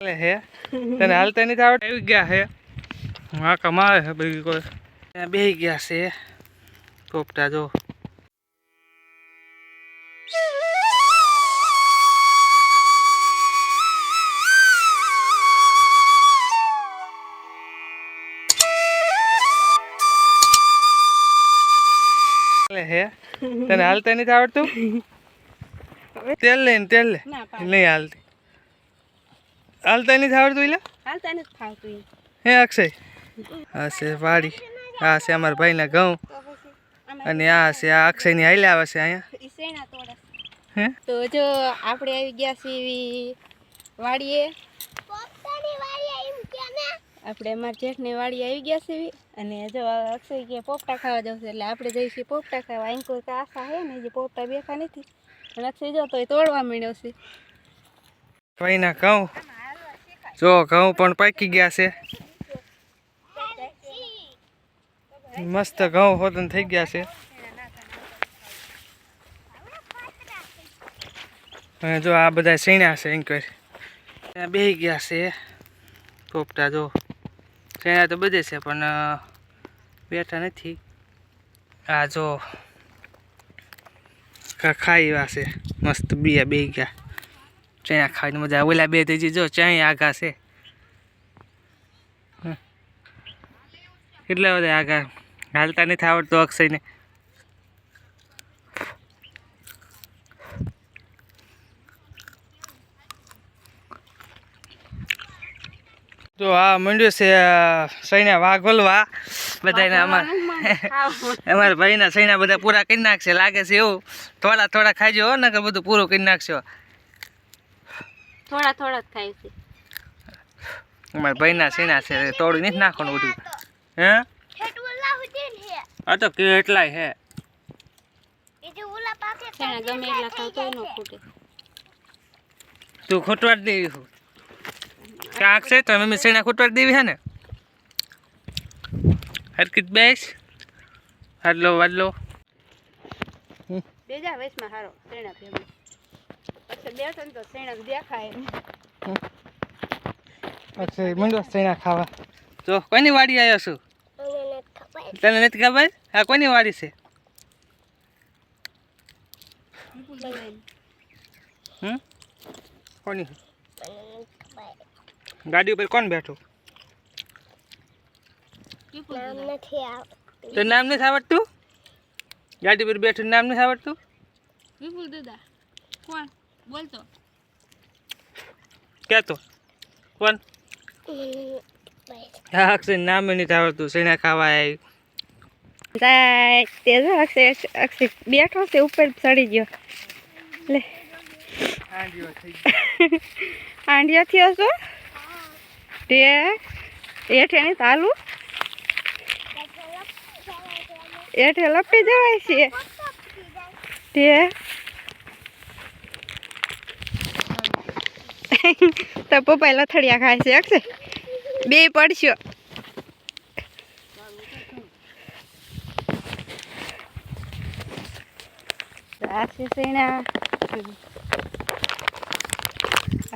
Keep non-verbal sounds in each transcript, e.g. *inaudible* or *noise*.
હે? તને હાલતા નથી આવડે આવી ગયા હે? હા કમાવે છે બીજું કોઈ. ત્યાં બેસી ગયા છે. કોપટા જો. હે? તને હાલતા નથી આવડતું? *laughs* તેલ લઈને તેલ લે. નહીં હાલતી. હાલતા નથી આવડતું એટલે હાલતા નથી ફાવતું. હે અક્ષય? આ છે વાડી. આ છે અમારા ભાઈના ઘઉં. અને આ છે આ અક્ષયની હાલ્યા આવે છે અહીંયા. હે? તો જો આપણે આવી ગયા છીએ વાડીએ. આપણે અમારા જેઠની વાડી આવી ગયા છીએ અને જો અક્ષય કે પોપટા ખાવા જવું એટલે આપણે જઈશું પોપટા ખાવા. અહીં કોઈ આશા હે ને જે પોપટા બેઠા નથી. અને અક્ષય જો તો તોડવા માંડ્યો છે. ભાઈના ઘઉં. જો, ઘઉં પણ પાકી ગયા છે. મસ્ત ઘઉં હોતન થઈ ગયા છે. અને જો, આ બધા સીણા છે ત્યાં બેસી ગયા છે. પોપટા જો સીણા તો બધે છે, પણ બેઠા નથી. આ જો ખાઈ એવા છે. મસ્ત બીયા બેહી ગયા. ચણા ખાવાની મજા. ઓલા બે થઈ જો ચાય આઘા છે. કેટલા બધા આઘા. હાલતા નથી આવડતો અક્ષયને. તો આ મંડ્યું છે સૈના વાઘોલવા બધાને અમાર *laughs* અમારા ભાઈના સૈના બધા પૂરા કરી નાખશે. લાગે છે એવું. થોડા થોડા ખાજો હો કે બધું પૂરું કરી નાખશો. થોડા થોડા જ ખાય છે. અમારા ભાઈના સીના છે તોડી નથી નાખવાનું બધું. હે? આ તો કેટલાય હે. ગમે એટલા ખાવ તોય ન ખૂટે. તું ખોટવાડ દેવી છું કાંક છે તો મમ્મી સીણા ખોટવાડ દેવી છે ને? હરકીત બેસ. હાડલો વાડલો બેજા વેસમાં હારો. સીણા ભેગું. પછી બેઠો ને તો શેણા દેખાય પછી મંડો સીણા ખાવા. તો કોની વાડી આવ્યો છું? તને નથી ખબર? હા કોની વાડી છે? હમ? કોની? ગાડી ઉપર કોણ બેઠું? તો નામ નથી આવડતું? ગાડી પર બેઠું નામ નથી આવડતું? વિપુલ દાદા કોણ? બોલતો. કહેતો કોણ? અક્ષય નામ નથી આવડતું. સૈના ખાવા આવી તે જો અક્ષય અક્ષય બેઠો છે ઉપર ચડી ગયો. લે. આંડિયો થયો છો? તે હેઠે તાલુ તાલું હેઠે લપટી જવાય છે. તે તો પપ્પા લથડિયા ખાય છે અક્ષય બે પડશો.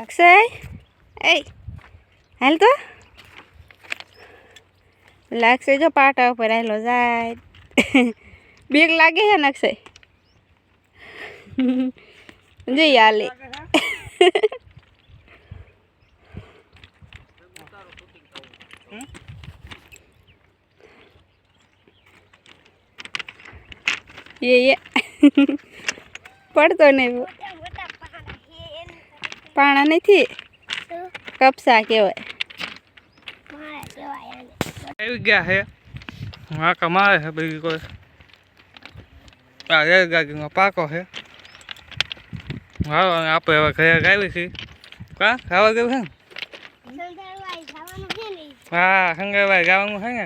અક્ષય એ હાલ તો? લાગશે જો પાટા ઉપર આવેલો જાય. બીક લાગે છે ને જઈ હાલે. એ પડતો નહીં પાણા નથી? કપસા કહેવાય. આવી ગયા છે હા કમાવે છે બીજી કોઈ. આ પાકો છે હા આપણે હવે ઘરે ગાવી છીએ. કા? ખાવા ગયું છે હા સંગરભાઈ ગાવાનું છે ને